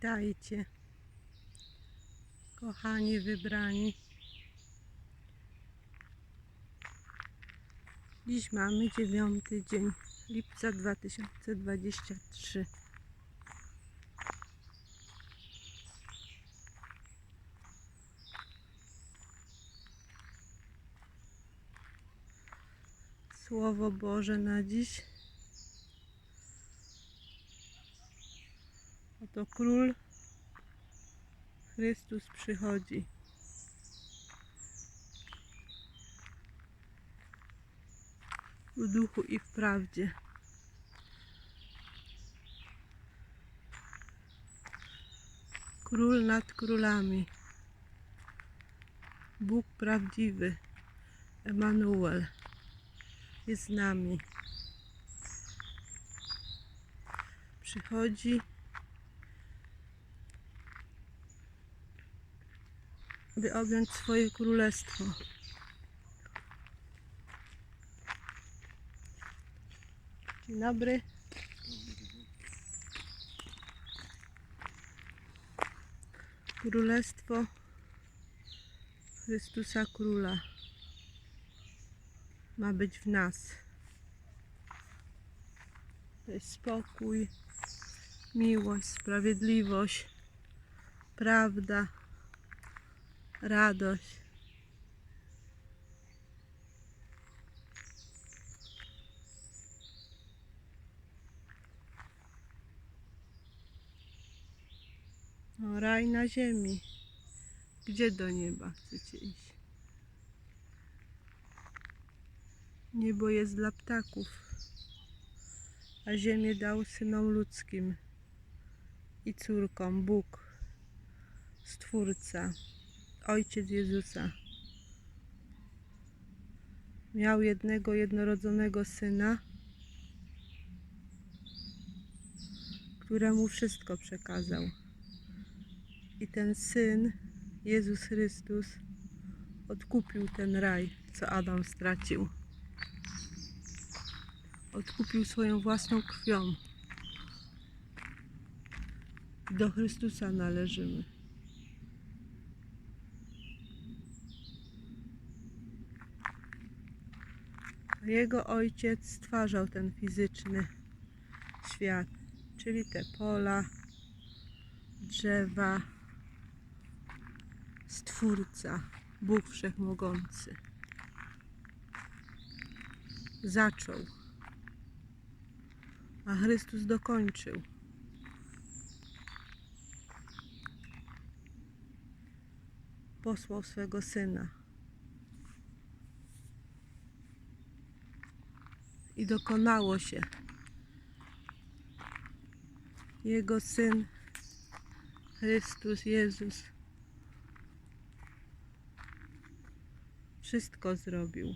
Witajcie, kochani wybrani. Dziś mamy dziewiąty dzień lipca 2023. Słowo Boże na dziś. Oto król Chrystus przychodzi. W duchu i w prawdzie. Król nad królami. Bóg prawdziwy. Emanuel jest z nami. Przychodzi by objąć swoje królestwo. Dzień dobry. Królestwo Chrystusa Króla ma być w nas. To jest spokój, miłość, sprawiedliwość, prawda radość. O, raj na ziemi. Gdzie do nieba chcecie iść? Niebo jest dla ptaków, a ziemię dał synom ludzkim i córkom Bóg, Stwórca. Ojciec Jezusa. Miał jednego jednorodzonego syna, któremu wszystko przekazał. I ten syn, Jezus Chrystus, odkupił ten raj, co Adam stracił. Odkupił swoją własną krwią. Do Chrystusa należymy. Jego ojciec stwarzał ten fizyczny świat, czyli te pola, drzewa, stwórca, Bóg Wszechmogący. Zaczął, a Chrystus dokończył. Posłał swego syna. I dokonało się. Jego syn Chrystus Jezus wszystko zrobił.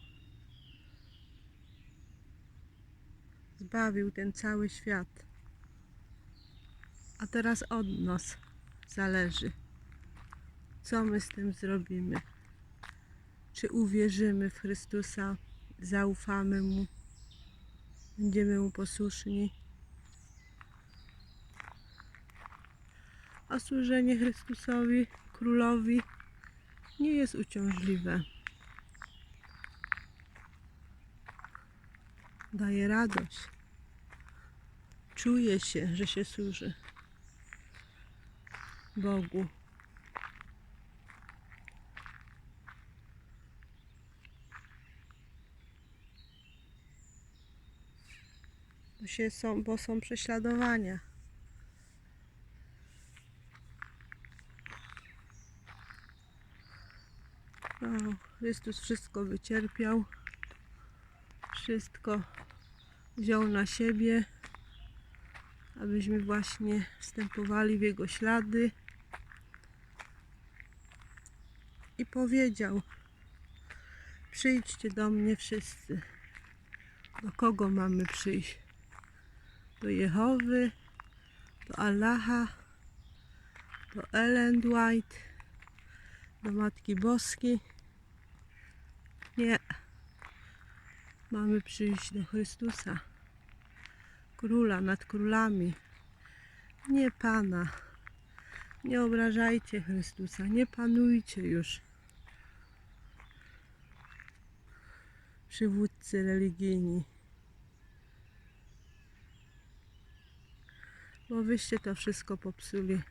Zbawił ten cały świat. A teraz od nas zależy, co my z tym zrobimy. Czy uwierzymy w Chrystusa, zaufamy Mu Będziemy mu posłuszni. A służenie Chrystusowi, Królowi, nie jest uciążliwe. Daje radość. Czuje się, że się służy Bogu. Bo, się są, bo są prześladowania. O, Chrystus wszystko wycierpiał. Wszystko wziął na siebie, abyśmy właśnie wstępowali w Jego ślady. I powiedział: Przyjdźcie do mnie wszyscy. Do kogo mamy przyjść? Do Jehowy, do Allaha, do Ellen White, do Matki Boskiej. Nie. Mamy przyjść do Chrystusa, Króla nad królami, nie Pana, Nie obrażajcie Chrystusa, nie panujcie już. Przywódcy religijni. Bo wyście to wszystko popsuli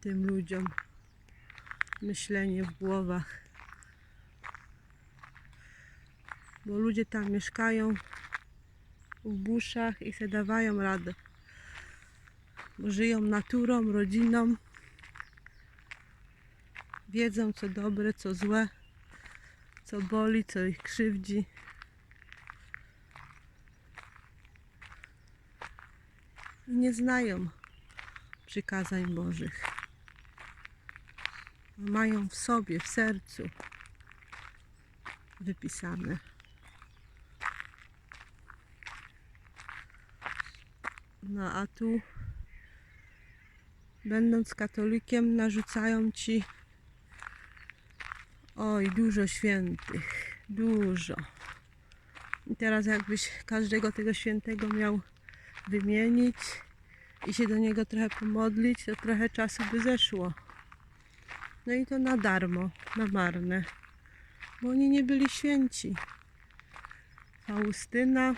tym ludziom. Myślenie w głowach. Bo ludzie tam mieszkają w buszach i se dawają radę. Bo żyją naturą, rodziną. Wiedzą co dobre, co złe, co boli, co ich krzywdzi. Nie znają przykazań Bożych. Mają w sobie, w sercu wypisane. No a tu, będąc katolikiem, narzucają ci oj, dużo świętych, dużo. I teraz jakbyś każdego tego świętego miał wymienić i się do niego trochę pomodlić, to trochę czasu by zeszło. No i to na darmo, na marne, bo oni nie byli święci. Faustyna,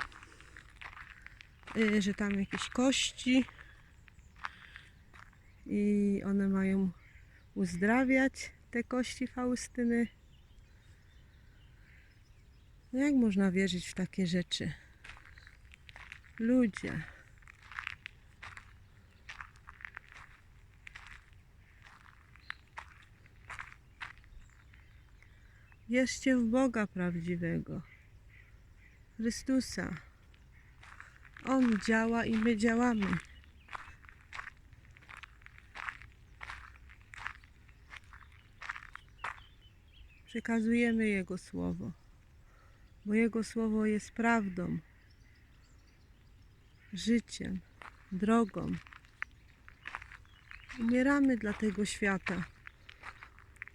y, że tam jakieś kości i one mają uzdrawiać te kości Faustyny. No jak można wierzyć w takie rzeczy? Ludzie. Wierzcie w Boga prawdziwego. Chrystusa. On działa i my działamy. Przekazujemy Jego Słowo, bo Jego Słowo jest prawdą, życiem, drogą. Umieramy dla tego świata,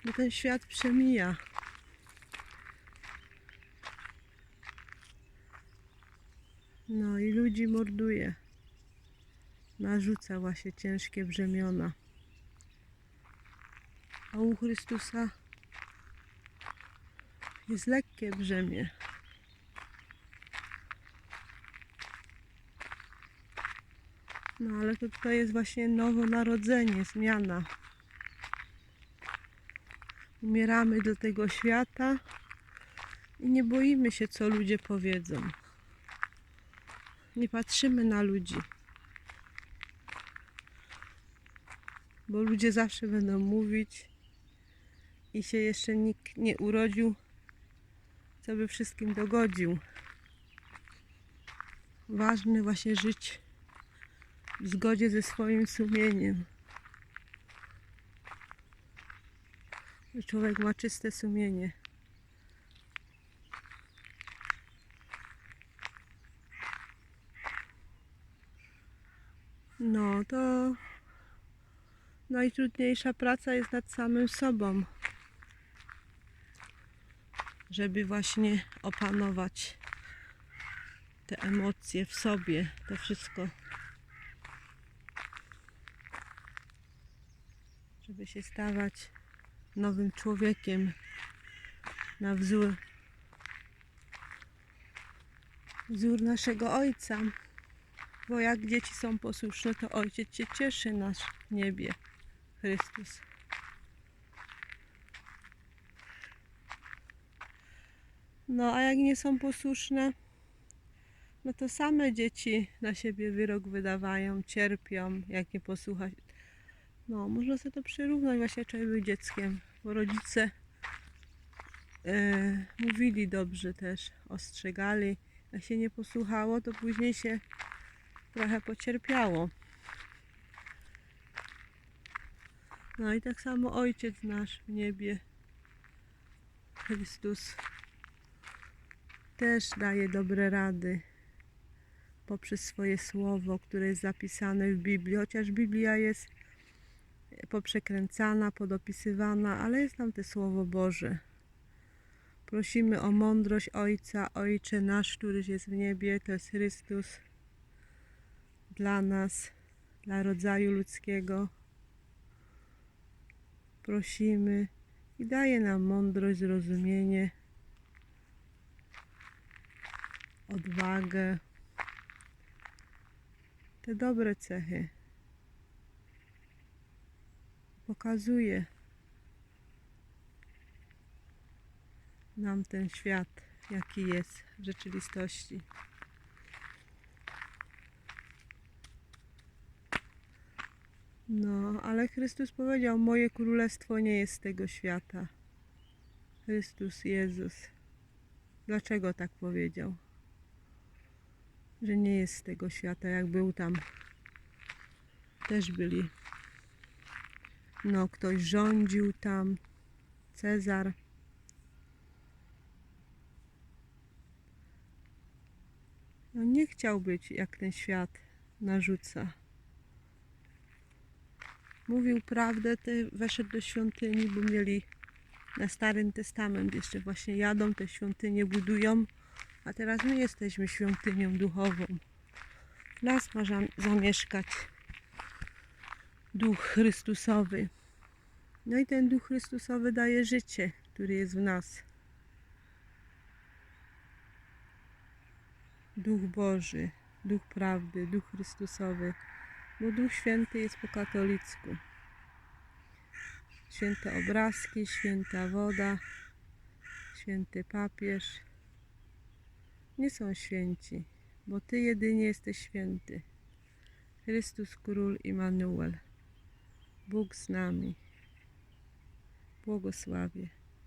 bo ten świat przemija. No i ludzi morduje. Narzuca właśnie ciężkie brzemiona. A u Chrystusa jest lekkie brzemię. No ale to, to jest właśnie nowonarodzenie, zmiana. Umieramy do tego świata i nie boimy się, co ludzie powiedzą. Nie patrzymy na ludzi. Bo ludzie zawsze będą mówić i się jeszcze nikt nie urodził, co by wszystkim dogodził. Ważne właśnie żyć w zgodzie ze swoim sumieniem. Człowiek ma czyste sumienie. No to najtrudniejsza praca jest nad samym sobą, żeby właśnie opanować te emocje w sobie, to wszystko. Żeby się stawać nowym człowiekiem na wzór wzór naszego Ojca. Bo jak dzieci są posłuszne, to Ojciec się cieszy nasz w niebie. Chrystus. No a jak nie są posłuszne, no to same dzieci na siebie wyrok wydawają, cierpią, jak nie posłuchać. No, można sobie to przyrównać właśnie człowiek był dzieckiem, bo rodzice e, mówili dobrze też, ostrzegali. Jak się nie posłuchało, to później się trochę pocierpiało. No i tak samo Ojciec nasz w niebie, Chrystus, też daje dobre rady poprzez swoje słowo, które jest zapisane w Biblii, chociaż Biblia jest poprzekręcana, podopisywana, ale jest tam to Słowo Boże. Prosimy o mądrość Ojca, Ojcze nasz, któryś jest w niebie, to jest Chrystus dla nas. dla rodzaju ludzkiego. Prosimy i daje nam mądrość, zrozumienie, odwagę, te dobre cechy. Pokazuje nam ten świat, jaki jest w rzeczywistości. No, ale Chrystus powiedział: Moje królestwo nie jest z tego świata. Chrystus Jezus. Dlaczego tak powiedział? Że nie jest z tego świata, jak był tam. Też byli. No, ktoś rządził tam. Cezar. No, nie chciał być jak ten świat narzuca. Mówił prawdę, te weszedł do świątyni, bo mieli na Starym Testament jeszcze właśnie jadą, te świątynie budują, a teraz my jesteśmy świątynią duchową. W nas ma zam- zamieszkać Duch Chrystusowy. No i ten Duch Chrystusowy daje życie, który jest w nas. Duch Boży, Duch Prawdy, Duch Chrystusowy, bo Duch Święty jest po katolicku. Święte obrazki, święta woda, święty papież nie są święci, bo Ty jedynie jesteś święty. Chrystus Król Immanuel, Bóg z nami. Błogosławie.